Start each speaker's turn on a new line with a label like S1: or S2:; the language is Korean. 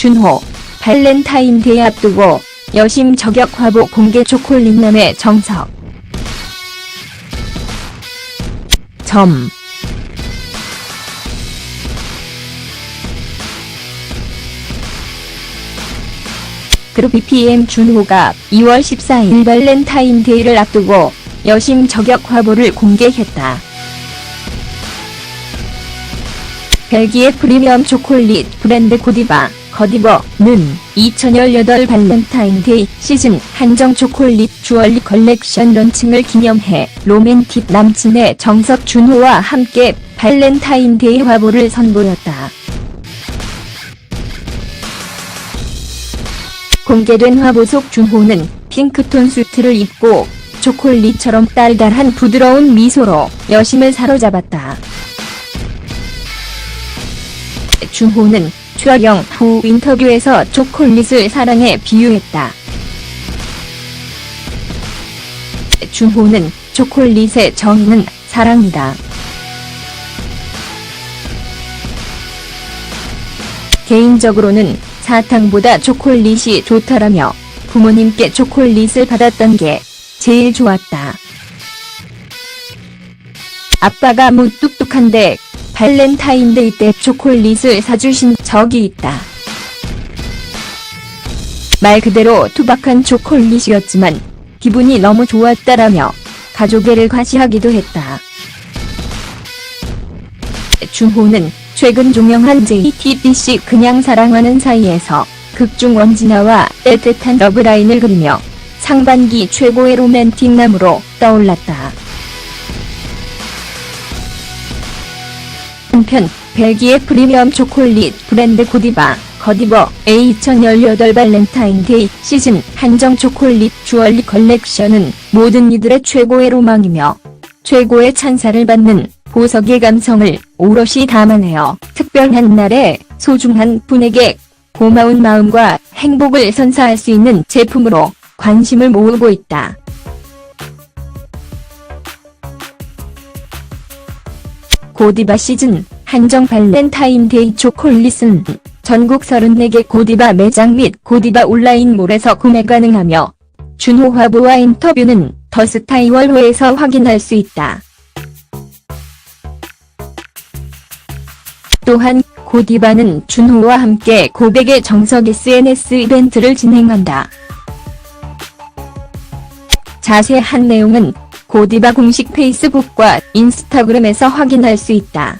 S1: 준호, 발렌타인데이 앞두고 여심 저격 화보 공개 초콜릿남의 정석. 점. 그룹 BPM 준호가 2월 14일 발렌타인데이를 앞두고 여심 저격 화보를 공개했다. 벨기에 프리미엄 초콜릿 브랜드 고디바, 거디버는 2018 발렌타인데이 시즌 한정 초콜릿 주얼리 컬렉션 런칭을 기념해 로맨틱 남친의 정석 준호와 함께 발렌타인데이 화보를 선보였다. 공개된 화보 속 준호는 핑크톤 수트를 입고 초콜릿처럼 달달한 부드러운 미소로 여심을 사로잡았다. 준호는 촬영 후 인터뷰에서 초콜릿을 사랑에 비유했다. 준호는 초콜릿의 정의는 사랑이다. 개인적으로는 사탕보다 초콜릿이 좋더라며 부모님께 초콜릿을 받았던 게 제일 좋았다. 아빠가 무뚝뚝한데 발렌타인데이 때 초콜릿을 사주신 적이 있다. 말 그대로 투박한 초콜릿이었지만 기분이 너무 좋았다라며 가족애를 과시하기도 했다. 준호는 최근 종영한 JTBC 그냥 사랑하는 사이에서 극중 원진아와 따뜻한 러브라인을 그리며 상반기 최고의 로맨틱남으로 떠올랐다. 한편 벨기에 프리미엄 초콜릿 브랜드 고디바 거디버의 2018 발렌타인데이 시즌 한정 초콜릿 주얼리 컬렉션은 모든 이들의 최고의 로망이며 최고의 찬사를 받는 보석의 감성을 오롯이 담아내어 특별한 날에 소중한 분에게 고마운 마음과 행복을 선사할 수 있는 제품으로 관심을 모으고 있다. 고디바 시즌 한정 발렌타인데이 초콜릿은 전국 34개 고디바 매장 및 고디바 온라인몰에서 구매 가능하며 준호 화보와 인터뷰는 더스타이월호에서 확인할 수 있다. 또한 고디바는 준호와 함께 고백의 정석 SNS 이벤트를 진행한다. 자세한 내용은 고디바 공식 페이스북과 인스타그램에서 확인할 수 있다.